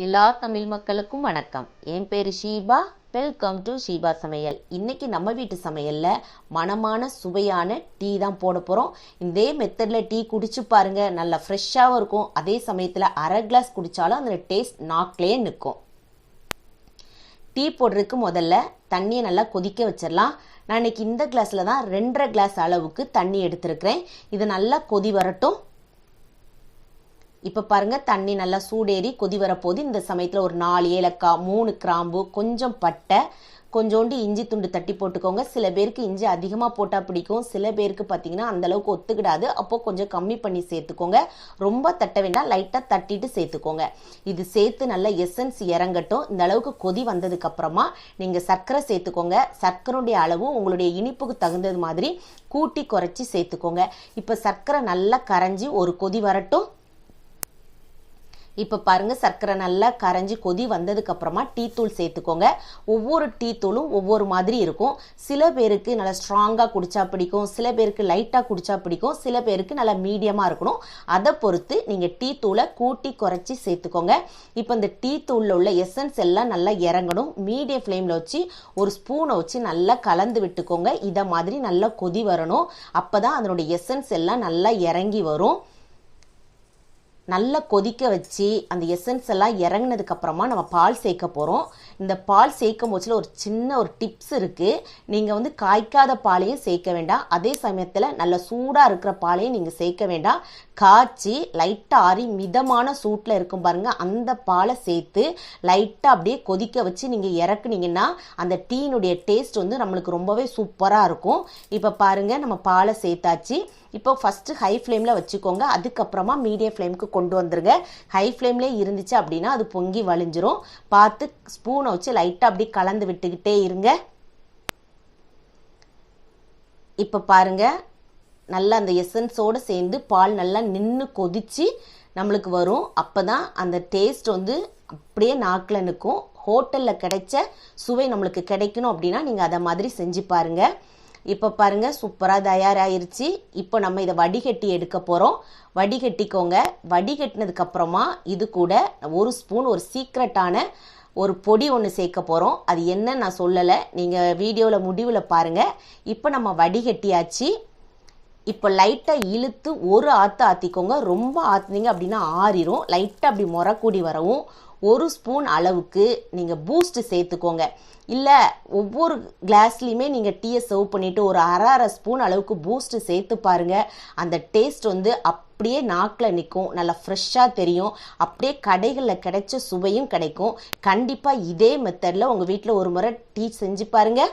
எல்லா தமிழ் மக்களுக்கும் வணக்கம். என் பேர் ஷீபா. வெல்கம் டு ஷீபா சமையல். இன்றைக்கி நம்ம வீட்டு சமையலில் மனமான சுவையான டீ தான் போட போகிறோம் இதே மெத்தடில் டீ குடிச்சு பாருங்கள் நல்லா ஃப்ரெஷ்ஷாகவும் இருக்கும். அதே சமயத்தில் அரை கிளாஸ் குடித்தாலும் அந்த டேஸ்ட் நாக்கிலே நிற்கும். டீ போடுறதுக்கு முதல்ல தண்ணியை நல்லா கொதிக்க வச்சிடலாம். நான் இன்னைக்கு இந்த கிளாஸில் தான் ரெண்டரை கிளாஸ் அளவுக்கு தண்ணி எடுத்துருக்கிறேன். இது நல்லா கொதி வரட்டும். இப்போ பாருங்க தண்ணி நல்லா சூடேறி கொதி வரப்போது இந்த சமயத்தில் ஒரு நாலு ஏலக்காய் மூணு கிராம்பு கொஞ்சம் பட்டை கொஞ்சோண்டு இஞ்சி துண்டு தட்டி போட்டுக்கோங்க. சில பேருக்கு இஞ்சி அதிகமாக போட்டால் பிடிக்கும். சில பேருக்கு பார்த்தீங்கன்னா அந்த அளவுக்கு ஒத்துக்கிடாது. அப்போ கொஞ்சம் கம்மி பண்ணி சேர்த்துக்கோங்க. ரொம்ப தட்ட வேண்டாம். லைட்டாக தட்டிட்டு சேர்த்துக்கோங்க. இது சேர்த்து நல்லா எசன்ஸ் இறங்கட்டும். இந்த அளவுக்கு கொதி வந்ததுக்கப்புறமா நீங்கள் சர்க்கரை சேர்த்துக்கோங்க. சர்க்கரையுடைய அளவு உங்களுடைய இனிப்புக்கு தகுந்தது மாதிரி கூட்டி குறைச்சி சேர்த்துக்கோங்க. இப்போ சர்க்கரை நல்லா கரைஞ்சி ஒரு கொதி வரட்டும். இப்போ பாருங்க சர்க்கரை நல்லா கரைஞ்சி கொதி வந்ததுக்கு அப்புறமா டீ தூள் சேர்த்துக்கோங்க. ஒவ்வொரு டீ தூளும் ஒவ்வொரு மாதிரி இருக்கும். சில பேருக்கு நல்லா ஸ்ட்ராங்காக குடிச்சா பிடிக்கும். சில பேருக்கு லைட்டாக குடிச்சா பிடிக்கும். சில பேருக்கு நல்லா மீடியமாக இருக்கணும். அதை பொறுத்து நீங்கள் டீ தூளை கூட்டி குறைச்சி சேர்த்துக்கோங்க. இப்போ இந்த டீ தூளில் உள்ள எசன்ஸ் எல்லாம் நல்லா இறங்கணும். மீடியம் ஃப்ளேமில் வச்சு ஒரு ஸ்பூனை வச்சு நல்லா கலந்து விட்டுக்கோங்க. இதை மாதிரி நல்லா கொதி வரணும். அப்போ தான் அதனுடைய எசன்ஸ் எல்லாம் நல்லா இறங்கி வரும். நல்லா கொதிக்க வச்சு அந்த எசன்ஸ் எல்லாம் இறங்கினதுக்கு அப்புறமா நம்ம பால் சேர்க்க போகிறோம் இந்த பால் சேர்க்கும் போச்சில் ஒரு சின்ன ஒரு டிப்ஸ் இருக்குது நீங்கள் வந்து காய்க்காத பாலையும் சேர்க்க வேண்டாம். அதே சமயத்தில் நல்ல சூடாக இருக்கிற பாலையும் நீங்கள் சேர்க்க வேண்டாம். காய்ச்சி லைட்டாக ஆறி மிதமான சூட்டில் இருக்கும் பாருங்கள் அந்த பாலை சேர்த்து லைட்டாக அப்படியே கொதிக்க வச்சு நீங்கள் இறக்குனீங்கன்னா அந்த டீனுடைய டேஸ்ட் வந்து நம்மளுக்கு ரொம்பவே சூப்பராக இருக்கும். இப்போ பாருங்கள் நம்ம பாலை சேர்த்தாச்சு. இப்போ ஃபஸ்ட்டு ஹை ஃப்ளேமில் வச்சுக்கோங்க. அதுக்கப்புறமா மீடியம் ஃப்ளேமுக்கு கொண்டு வந்துருங்க. ஹை ஃப்ளேம்லேயே இருந்துச்சு அப்படின்னா அது பொங்கி வழிஞ்சிரும். பார்த்து ஸ்பூனை வச்சு லைட்டாக அப்படி கலந்து விட்டுக்கிட்டே இருங்க. இப்போ பாருங்க. நல்லா அந்த எசன்ஸோடு சேர்ந்து பால் நல்லா நின்று கொதிச்சு நம்மளுக்கு வரும். அப்போ தான் அந்த டேஸ்ட் வந்து அப்படியே நாக்கில் நிற்கும். ஹோட்டலில் கிடைச்ச சுவை நம்மளுக்கு கிடைக்கணும் அப்படின்னா நீங்கள் அதை மாதிரி செஞ்சு பாருங்கள் இப்போ பாருங்க சூப்பராக தயாராகிருச்சு இப்போ நம்ம இதை வடிகட்டி எடுக்க போகிறோம் வடிகட்டிக்கோங்க. வடிகட்டினதுக்கப்புறமா இது கூட ஒரு ஸ்பூன் ஒரு சீக்ரெட்டான ஒரு பொடி ஒன்று சேர்க்க போகிறோம் அது என்ன நான் சொல்லலை. நீங்கள் வீடியோவில் முடிவில் பாருங்கள் இப்போ நம்ம வடிகட்டியாச்சு. இப்போ லைட்டாக இழுத்து ஒரு ஆற்று ஆற்றிக்கோங்க ரொம்ப ஆற்றுனீங்க அப்படின்னா ஆறிடும் லைட்டாக அப்படி முறக்கூடி வரவும் ஒரு ஸ்பூன் அளவுக்கு நீங்கள் பூஸ்ட் சேர்த்துக்கோங்க. இல்லை ஒவ்வொரு கிளாஸ்லேயுமே நீங்கள் டீயை சர்வ் பண்ணிவிட்டு ஒரு அரை அரை ஸ்பூன் அளவுக்கு பூஸ்ட் சேர்த்து பாருங்கள் அந்த டேஸ்ட் வந்து அப்படியே நாக்கில் நிற்கும் நல்லா ஃப்ரெஷ்ஷாக தெரியும். அப்படியே கடைகளில் கிடைச்ச சுவையும் கிடைக்கும். கண்டிப்பாக இதே மெத்தடில் உங்கள் வீட்டில் ஒரு முறை டீ செஞ்சு பாருங்கள்